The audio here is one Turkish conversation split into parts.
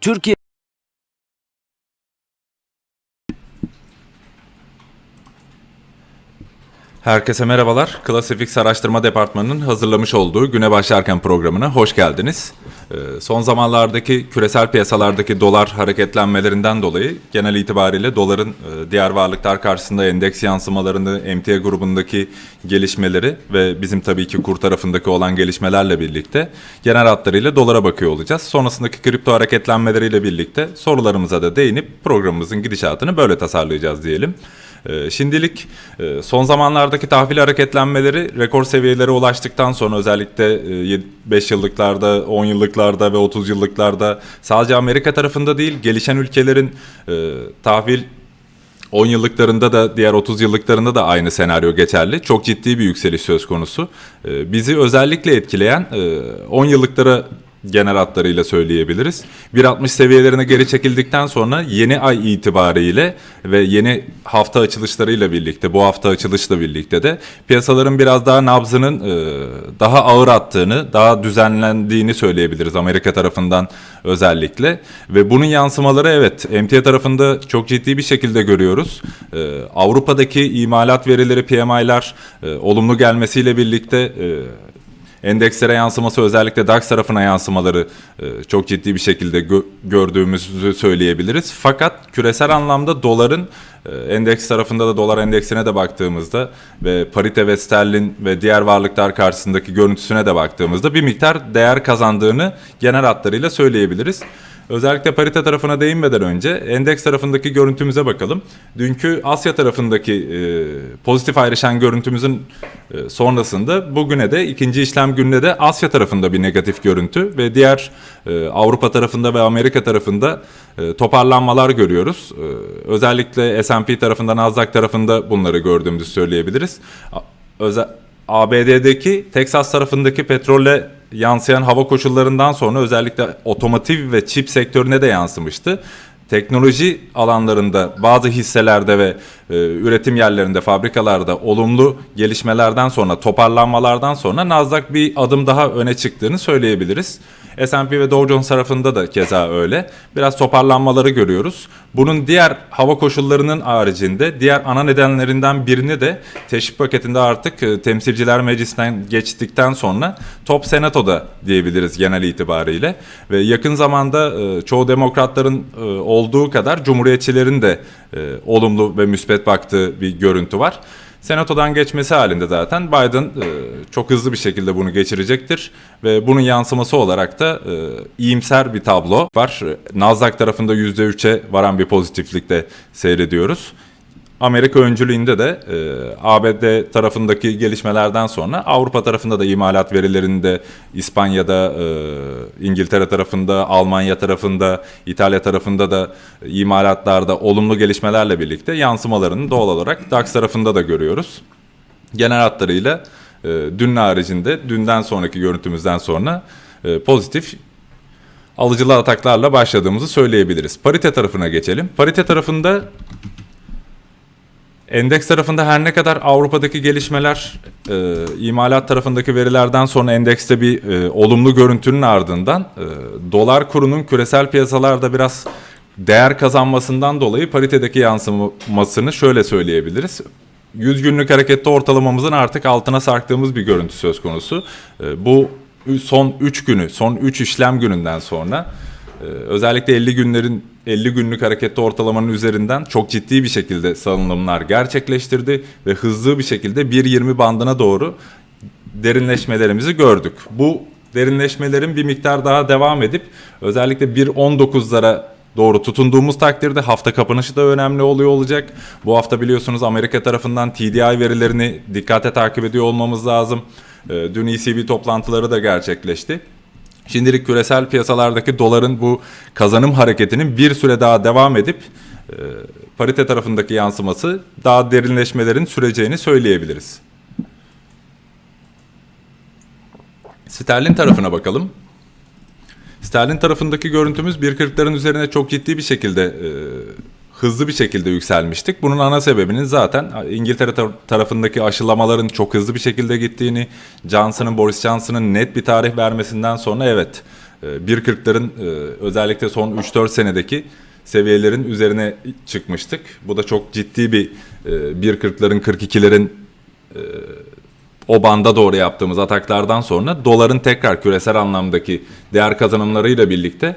Türkiye Herkese merhabalar. Klasifix Araştırma Departmanı'nın hazırlamış olduğu Güne Başlarken programına hoş geldiniz. Ee, Son zamanlardaki küresel piyasalardaki dolar hareketlenmelerinden dolayı genel itibariyle doların e, diğer varlıklar karşısında endeks yansımalarını, emtia grubundaki gelişmeleri ve bizim tabii ki kur tarafındaki olan gelişmelerle birlikte genel hatlarıyla dolara bakıyor olacağız. Sonrasındaki kripto hareketlenmeleriyle birlikte sorularımıza da değinip programımızın gidişatını böyle tasarlayacağız diyelim. Ee, Şimdilik e, son zamanlardaki tahvil hareketlenmeleri rekor seviyelere ulaştıktan sonra özellikle 5 yıllıklarda, 10 yıllıklarda ve 30 yıllıklarda sadece Amerika tarafında değil gelişen ülkelerin e, tahvil 10 yıllıklarında da diğer 30 yıllıklarında da aynı senaryo geçerli. Çok ciddi bir yükseliş söz konusu. Bizi özellikle etkileyen e, 10 yıllıklara genel hatlarıyla söyleyebiliriz. 1.60 seviyelerine geri çekildikten sonra yeni ay itibariyle ve yeni hafta açılışlarıyla birlikte, bu hafta açılışla birlikte de piyasaların biraz daha nabzının e, daha ağır attığını, daha düzenlendiğini söyleyebiliriz Amerika tarafından özellikle. Ve bunun yansımaları evet emtia tarafında çok ciddi bir şekilde görüyoruz. E, Avrupa'daki imalat verileri, PMI'lar e, olumlu gelmesiyle birlikte Endekslere yansıması özellikle DAX tarafına yansımaları e, çok ciddi bir şekilde gö- gördüğümüzü söyleyebiliriz. Fakat küresel anlamda doların e, endeks tarafında da dolar endeksine de baktığımızda ve parite ve sterlin ve diğer varlıklar karşısındaki görüntüsüne de baktığımızda bir miktar değer kazandığını genel hatlarıyla söyleyebiliriz. Özellikle parite tarafına değinmeden önce endeks tarafındaki görüntümüze bakalım. Dünkü Asya tarafındaki e, pozitif ayrışan görüntümüzün e, sonrasında bugüne de ikinci işlem gününe de Asya tarafında bir negatif görüntü ve diğer e, Avrupa tarafında ve Amerika tarafında e, toparlanmalar görüyoruz. E, özellikle S&P tarafında, Nasdaq tarafında bunları gördüğümüzü söyleyebiliriz. Özel ABD'deki Texas tarafındaki petrolle yansıyan hava koşullarından sonra özellikle otomotiv ve çip sektörüne de yansımıştı. Teknoloji alanlarında bazı hisselerde ve e, üretim yerlerinde, fabrikalarda olumlu gelişmelerden sonra, toparlanmalardan sonra Nasdaq bir adım daha öne çıktığını söyleyebiliriz. S&P ve Dow Jones tarafında da keza öyle. Biraz toparlanmaları görüyoruz. Bunun diğer hava koşullarının haricinde diğer ana nedenlerinden birini de teşvik paketinde artık e, temsilciler meclisinden geçtikten sonra top senatoda diyebiliriz genel itibariyle. Ve yakın zamanda e, çoğu demokratların e, olduğu kadar cumhuriyetçilerin de olumlu ve müspet baktığı bir görüntü var. Senatodan geçmesi halinde zaten Biden e, çok hızlı bir şekilde bunu geçirecektir ve bunun yansıması olarak da e, iyimser bir tablo var. Nasdaq tarafında %3'e varan bir pozitiflikte seyrediyoruz. Amerika öncülüğünde de e, ABD tarafındaki gelişmelerden sonra Avrupa tarafında da imalat verilerinde İspanya'da, e, İngiltere tarafında, Almanya tarafında, İtalya tarafında da imalatlarda olumlu gelişmelerle birlikte yansımalarını doğal olarak DAX tarafında da görüyoruz. Genel hatlarıyla e, dün haricinde, dünden sonraki görüntümüzden sonra e, pozitif alıcılı ataklarla başladığımızı söyleyebiliriz. Parite tarafına geçelim. Parite tarafında Endeks tarafında her ne kadar Avrupa'daki gelişmeler e, imalat tarafındaki verilerden sonra endekste bir e, olumlu görüntünün ardından e, dolar kurunun küresel piyasalarda biraz değer kazanmasından dolayı paritedeki yansımasını şöyle söyleyebiliriz. 100 günlük harekette ortalamamızın artık altına sarktığımız bir görüntü söz konusu. E, bu son 3 günü, son 3 işlem gününden sonra Ee, özellikle 50 günlerin 50 günlük hareketli ortalamanın üzerinden çok ciddi bir şekilde salınımlar gerçekleştirdi ve hızlı bir şekilde 1.20 bandına doğru derinleşmelerimizi gördük. Bu derinleşmelerin bir miktar daha devam edip özellikle 1.19'lara doğru tutunduğumuz takdirde hafta kapanışı da önemli oluyor olacak. Bu hafta biliyorsunuz Amerika tarafından TDI verilerini dikkate takip ediyor olmamız lazım. Ee, Dün ECB toplantıları da gerçekleşti. Şimdilik küresel piyasalardaki doların bu kazanım hareketinin bir süre daha devam edip e, parite tarafındaki yansıması daha derinleşmelerin süreceğini söyleyebiliriz. Sterlin tarafına bakalım. Sterlin tarafındaki görüntümüz 1.40'ların üzerine çok ciddi bir şekilde e, hızlı bir şekilde yükselmiştik. Bunun ana sebebinin zaten İngiltere tar- tarafındaki aşılamaların çok hızlı bir şekilde gittiğini, Johnson'ın Boris Johnson'ın net bir tarih vermesinden sonra evet e, 1.40'ların e, özellikle son 3-4 senedeki seviyelerin üzerine çıkmıştık. Bu da çok ciddi bir e, 1.40'ların 42'lerin o banda doğru yaptığımız ataklardan sonra doların tekrar küresel anlamdaki değer kazanımlarıyla birlikte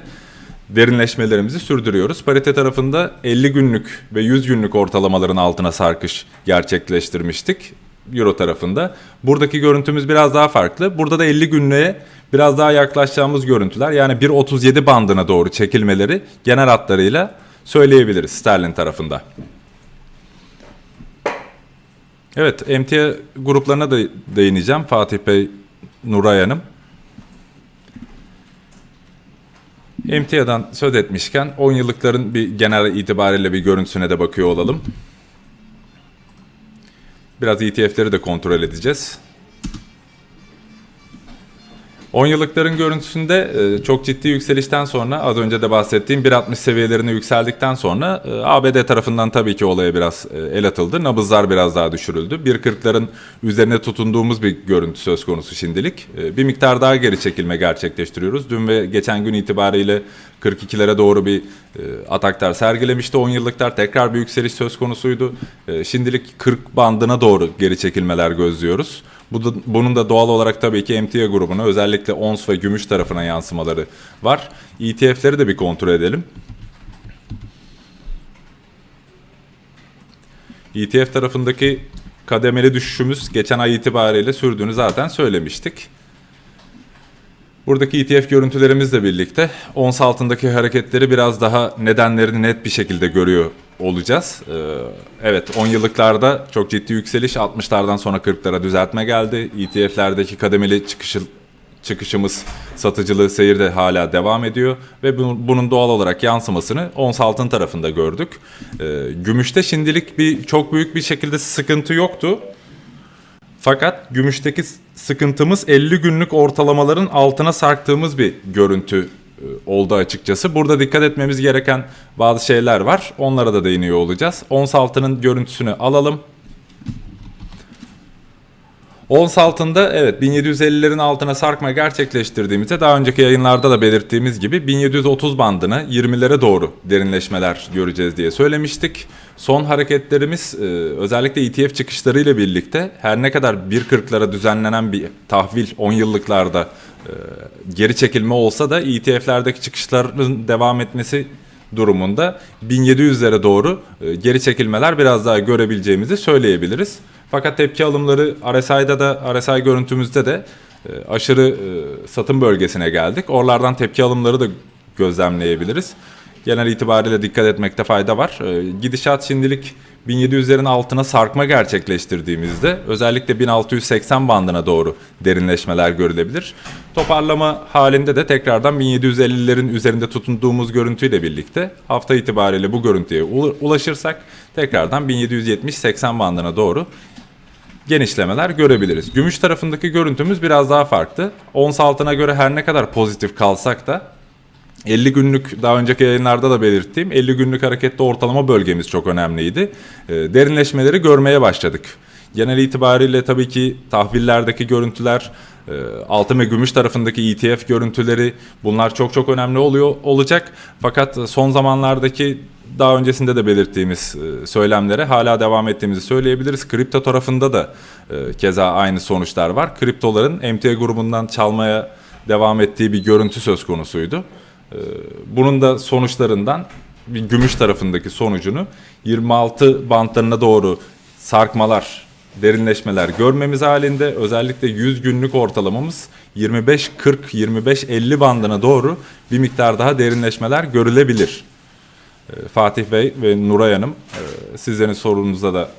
derinleşmelerimizi sürdürüyoruz. Parite tarafında 50 günlük ve 100 günlük ortalamaların altına sarkış gerçekleştirmiştik. Euro tarafında. Buradaki görüntümüz biraz daha farklı. Burada da 50 günlüğe biraz daha yaklaşacağımız görüntüler yani 1.37 bandına doğru çekilmeleri genel hatlarıyla söyleyebiliriz sterlin tarafında. Evet, emtia gruplarına da değineceğim. Fatih Bey, Nuray Hanım. Emtia'dan söz etmişken 10 yıllıkların bir genel itibariyle bir görüntüsüne de bakıyor olalım. Biraz ETF'leri de kontrol edeceğiz. 10 yıllıkların görüntüsünde e, çok ciddi yükselişten sonra az önce de bahsettiğim 1.60 seviyelerine yükseldikten sonra e, ABD tarafından tabii ki olaya biraz e, el atıldı. Nabızlar biraz daha düşürüldü. 1.40'ların üzerine tutunduğumuz bir görüntü söz konusu şimdilik. Bir miktar daha geri çekilme gerçekleştiriyoruz. Dün ve geçen gün itibariyle 42'lere doğru bir e, ataklar sergilemişti. 10 yıllıklar tekrar bir yükseliş söz konusuydu. E, Şimdilik 40 bandına doğru geri çekilmeler gözlüyoruz. Bu da, bunun da doğal olarak tabii ki emtia grubuna özellikle ons ve gümüş tarafına yansımaları var. ETF'leri de bir kontrol edelim. ETF tarafındaki kademeli düşüşümüz geçen ay itibariyle sürdüğünü zaten söylemiştik. Buradaki ETF görüntülerimizle birlikte ons altındaki hareketleri biraz daha nedenlerini net bir şekilde görüyor olacağız. Ee, evet 10 yıllıklarda çok ciddi yükseliş 60'lardan sonra 40'lara düzeltme geldi. ETF'lerdeki kademeli çıkışı, çıkışımız satıcılığı seyir de hala devam ediyor ve bunun, doğal olarak yansımasını ons altın tarafında gördük. Ee, gümüşte şimdilik bir çok büyük bir şekilde sıkıntı yoktu. Fakat gümüşteki sıkıntımız 50 günlük ortalamaların altına sarktığımız bir görüntü e, oldu açıkçası. Burada dikkat etmemiz gereken bazı şeyler var. Onlara da değiniyor olacağız. Ons altının görüntüsünü alalım. Ons altında evet 1750'lerin altına sarkma gerçekleştirdiğimizde daha önceki yayınlarda da belirttiğimiz gibi 1730 bandına 20'lere doğru derinleşmeler göreceğiz diye söylemiştik. Son hareketlerimiz e, özellikle ETF çıkışlarıyla birlikte her ne kadar 1.40'lara düzenlenen bir tahvil 10 yıllıklarda e, geri çekilme olsa da ETF'lerdeki çıkışların devam etmesi durumunda 1700'lere doğru e, geri çekilmeler biraz daha görebileceğimizi söyleyebiliriz. Fakat tepki alımları RSI'da da RSI görüntümüzde de e, aşırı e, satım bölgesine geldik. Oralardan tepki alımları da gözlemleyebiliriz. Genel itibariyle dikkat etmekte fayda var. E, Gidişat şimdilik 1700'lerin altına sarkma gerçekleştirdiğimizde özellikle 1680 bandına doğru derinleşmeler görülebilir. Toparlama halinde de tekrardan 1750'lerin üzerinde tutunduğumuz görüntüyle birlikte hafta itibariyle bu görüntüye ula- ulaşırsak tekrardan 1770-80 bandına doğru genişlemeler görebiliriz. Gümüş tarafındaki görüntümüz biraz daha farklı. Ons altına göre her ne kadar pozitif kalsak da 50 günlük daha önceki yayınlarda da belirttiğim 50 günlük hareketli ortalama bölgemiz çok önemliydi. E, derinleşmeleri görmeye başladık. Genel itibariyle tabii ki tahvillerdeki görüntüler, e, altın ve gümüş tarafındaki ETF görüntüleri bunlar çok çok önemli oluyor olacak. Fakat son zamanlardaki daha öncesinde de belirttiğimiz e, söylemlere hala devam ettiğimizi söyleyebiliriz. Kripto tarafında da e, keza aynı sonuçlar var. Kriptoların MTA grubundan çalmaya devam ettiği bir görüntü söz konusuydu. Ee, Bunun da sonuçlarından bir gümüş tarafındaki sonucunu 26 bantlarına doğru sarkmalar, derinleşmeler görmemiz halinde özellikle 100 günlük ortalamamız 25-40, 25-50 bandına doğru bir miktar daha derinleşmeler görülebilir. Ee, Fatih Bey ve Nuray Hanım e, sizlerin sorunuza da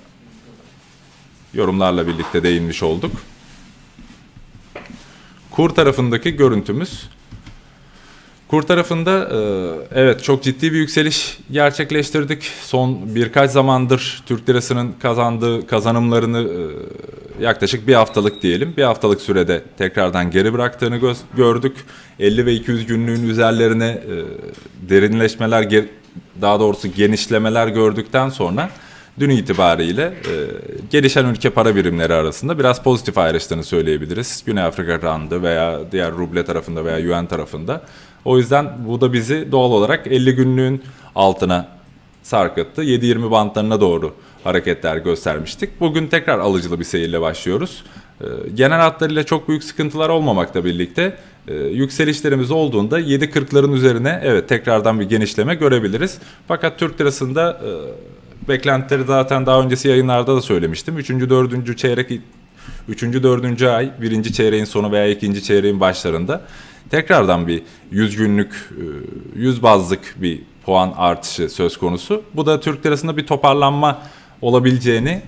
yorumlarla birlikte değinmiş olduk. Kur tarafındaki görüntümüz. Kur tarafında e, evet çok ciddi bir yükseliş gerçekleştirdik. Son birkaç zamandır Türk lirasının kazandığı kazanımlarını e, yaklaşık bir haftalık diyelim. Bir haftalık sürede tekrardan geri bıraktığını gördük. 50 ve 200 günlüğün üzerlerine derinleşmeler daha doğrusu genişlemeler gördükten sonra dün itibariyle e, gelişen ülke para birimleri arasında biraz pozitif ayrıştığını söyleyebiliriz. Güney Afrika randı veya diğer ruble tarafında veya yuan tarafında. O yüzden bu da bizi doğal olarak 50 günlüğün altına sarkıttı. 7-20 bantlarına doğru hareketler göstermiştik. Bugün tekrar alıcılı bir seyirle başlıyoruz. Ee, Genel hatlarıyla çok büyük sıkıntılar olmamakla birlikte e, yükselişlerimiz olduğunda 7.40'ların üzerine evet tekrardan bir genişleme görebiliriz. Fakat Türk lirasında e, beklentileri zaten daha öncesi yayınlarda da söylemiştim. 3. 4. çeyrek 3. 4. ay 1. çeyreğin sonu veya 2. çeyreğin başlarında tekrardan bir 100 günlük e, 100 bazlık bir puan artışı söz konusu. Bu da Türk lirasında bir toparlanma olabileceğini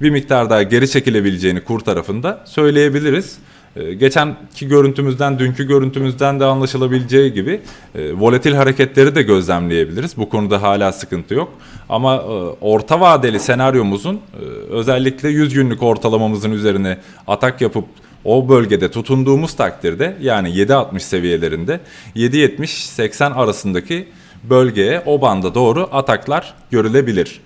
bir miktar daha geri çekilebileceğini kur tarafında söyleyebiliriz. Ee, Geçenki görüntümüzden, dünkü görüntümüzden de anlaşılabileceği gibi e, volatil hareketleri de gözlemleyebiliriz. Bu konuda hala sıkıntı yok. Ama e, orta vadeli senaryomuzun e, özellikle 100 günlük ortalamamızın üzerine atak yapıp o bölgede tutunduğumuz takdirde yani 7.60 seviyelerinde 7.70-80 arasındaki bölgeye o banda doğru ataklar görülebilir.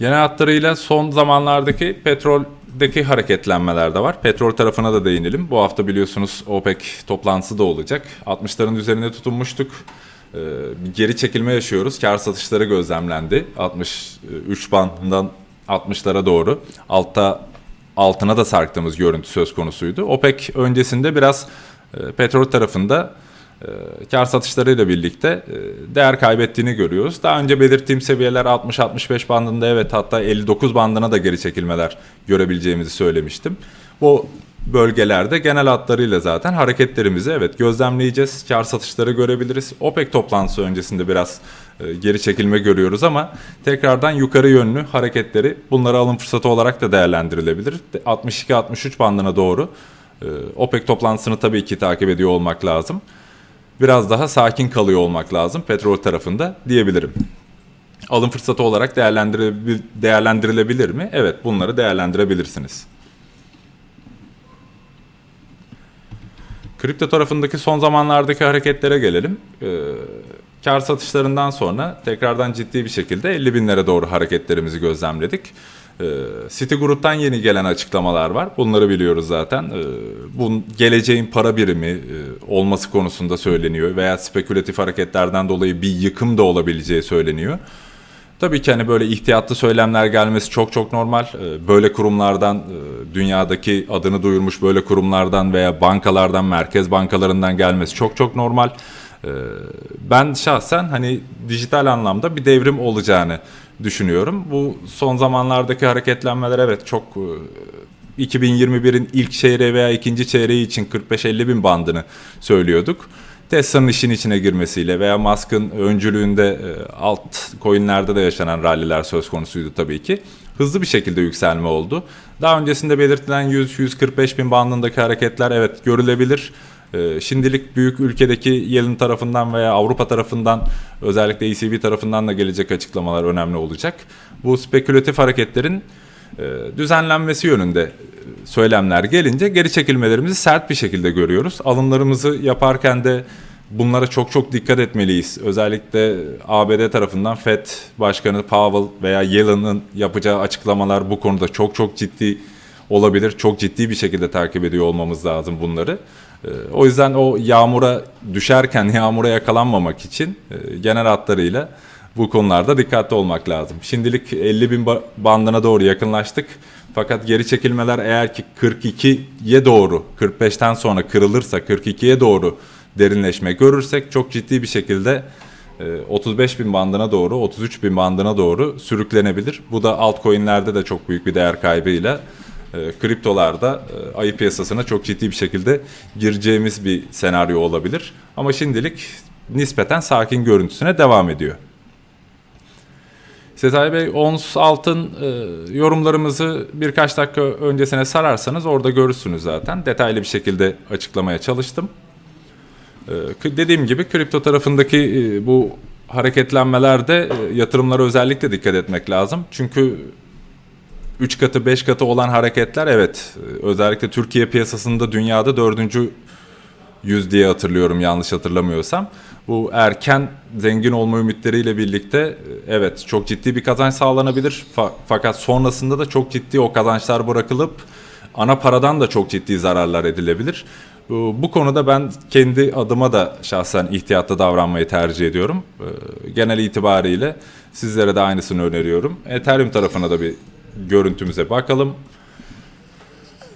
Genel hatlarıyla son zamanlardaki petroldeki hareketlenmeler de var. Petrol tarafına da değinelim. Bu hafta biliyorsunuz OPEC toplantısı da olacak. 60'ların üzerinde tutunmuştuk. Ee, bir geri çekilme yaşıyoruz. Kar satışları gözlemlendi. 63 bandından 60'lara doğru. Altta altına da sarktığımız görüntü söz konusuydu. OPEC öncesinde biraz e, petrol tarafında e, kar satışlarıyla birlikte e, değer kaybettiğini görüyoruz. Daha önce belirttiğim seviyeler 60-65 bandında evet hatta 59 bandına da geri çekilmeler görebileceğimizi söylemiştim. Bu bölgelerde genel hatlarıyla zaten hareketlerimizi evet gözlemleyeceğiz. Kar satışları görebiliriz. OPEC toplantısı öncesinde biraz e, geri çekilme görüyoruz ama tekrardan yukarı yönlü hareketleri bunları alım fırsatı olarak da değerlendirilebilir. 62-63 bandına doğru e, OPEC toplantısını tabii ki takip ediyor olmak lazım biraz daha sakin kalıyor olmak lazım petrol tarafında diyebilirim. Alım fırsatı olarak değerlendirilebilir mi? Evet bunları değerlendirebilirsiniz. Kripto tarafındaki son zamanlardaki hareketlere gelelim. Ee, kar satışlarından sonra tekrardan ciddi bir şekilde 50 binlere doğru hareketlerimizi gözlemledik. Ee, Citigroup'tan yeni gelen açıklamalar var. Bunları biliyoruz zaten. Ee, bu geleceğin para birimi e, olması konusunda söyleniyor veya spekülatif hareketlerden dolayı bir yıkım da olabileceği söyleniyor. Tabii ki hani böyle ihtiyatlı söylemler gelmesi çok çok normal. Ee, Böyle kurumlardan, e, dünyadaki adını duyurmuş böyle kurumlardan veya bankalardan, merkez bankalarından gelmesi çok çok normal. Ben şahsen hani dijital anlamda bir devrim olacağını düşünüyorum. Bu son zamanlardaki hareketlenmeler evet çok e, 2021'in ilk çeyreği veya ikinci çeyreği için 45-50 bin bandını söylüyorduk. Tesla'nın işin içine girmesiyle veya Musk'ın öncülüğünde e, alt coinlerde de yaşanan ralliler söz konusuydu tabii ki. Hızlı bir şekilde yükselme oldu. Daha öncesinde belirtilen 100-145 bin bandındaki hareketler evet görülebilir. E, Şimdilik büyük ülkedeki Yellen tarafından veya Avrupa tarafından özellikle ECB tarafından da gelecek açıklamalar önemli olacak. Bu spekülatif hareketlerin e, düzenlenmesi yönünde söylemler gelince geri çekilmelerimizi sert bir şekilde görüyoruz. Alımlarımızı yaparken de bunlara çok çok dikkat etmeliyiz. Özellikle ABD tarafından Fed Başkanı Powell veya Yellen'ın yapacağı açıklamalar bu konuda çok çok ciddi olabilir. Çok ciddi bir şekilde takip ediyor olmamız lazım bunları. E, O yüzden o yağmura düşerken yağmura yakalanmamak için e, genel hatlarıyla bu konularda dikkatli olmak lazım. Şimdilik 50 bin ba- bandına doğru yakınlaştık. Fakat geri çekilmeler eğer ki 42'ye doğru, 45'ten sonra kırılırsa 42'ye doğru derinleşme görürsek çok ciddi bir şekilde e, 35 bin bandına doğru, 33 bin bandına doğru sürüklenebilir. Bu da altcoin'lerde de çok büyük bir değer kaybıyla e, kriptolarda e, ayı piyasasına çok ciddi bir şekilde gireceğimiz bir senaryo olabilir. Ama şimdilik nispeten sakin görüntüsüne devam ediyor. Sezai Bey, ons altın e, yorumlarımızı birkaç dakika öncesine sararsanız orada görürsünüz zaten. Detaylı bir şekilde açıklamaya çalıştım. E, dediğim gibi kripto tarafındaki e, bu hareketlenmelerde yatırımlara özellikle dikkat etmek lazım. Çünkü 3 katı 5 katı olan hareketler evet özellikle Türkiye piyasasında dünyada dördüncü yüz diye hatırlıyorum yanlış hatırlamıyorsam. Bu erken zengin olma ümitleriyle birlikte evet çok ciddi bir kazanç sağlanabilir. Fa- fakat sonrasında da çok ciddi o kazançlar bırakılıp ana paradan da çok ciddi zararlar edilebilir. Bu konuda ben kendi adıma da şahsen ihtiyatlı davranmayı tercih ediyorum. E, Genel itibariyle sizlere de aynısını öneriyorum. Ethereum tarafına da bir görüntümüze bakalım.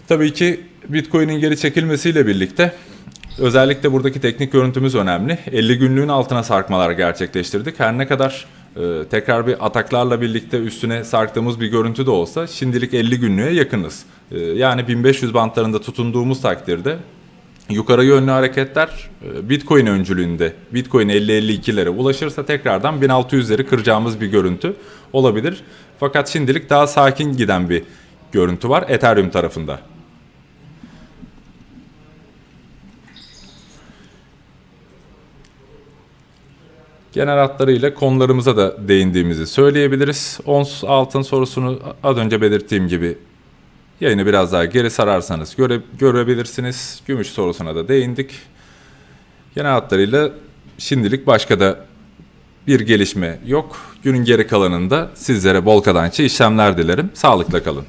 Tabii ki Bitcoin'in geri çekilmesiyle birlikte özellikle buradaki teknik görüntümüz önemli. 50 günlüğün altına sarkmalar gerçekleştirdik. Her ne kadar e, tekrar bir ataklarla birlikte üstüne sarktığımız bir görüntü de olsa şimdilik 50 günlüğe yakınız. E, yani 1500 bantlarında tutunduğumuz takdirde yukarı yönlü hareketler e, Bitcoin öncülüğünde Bitcoin 50-52'lere ulaşırsa tekrardan 1600'leri kıracağımız bir görüntü olabilir. Fakat şimdilik daha sakin giden bir görüntü var Ethereum tarafında. Genel hatlarıyla konularımıza da değindiğimizi söyleyebiliriz. Ons altın sorusunu az önce belirttiğim gibi yayını biraz daha geri sararsanız göre, görebilirsiniz. Gümüş sorusuna da değindik. Genel hatlarıyla şimdilik başka da bir gelişme yok. Günün geri kalanında sizlere bol kazançlı işlemler dilerim. Sağlıkla kalın.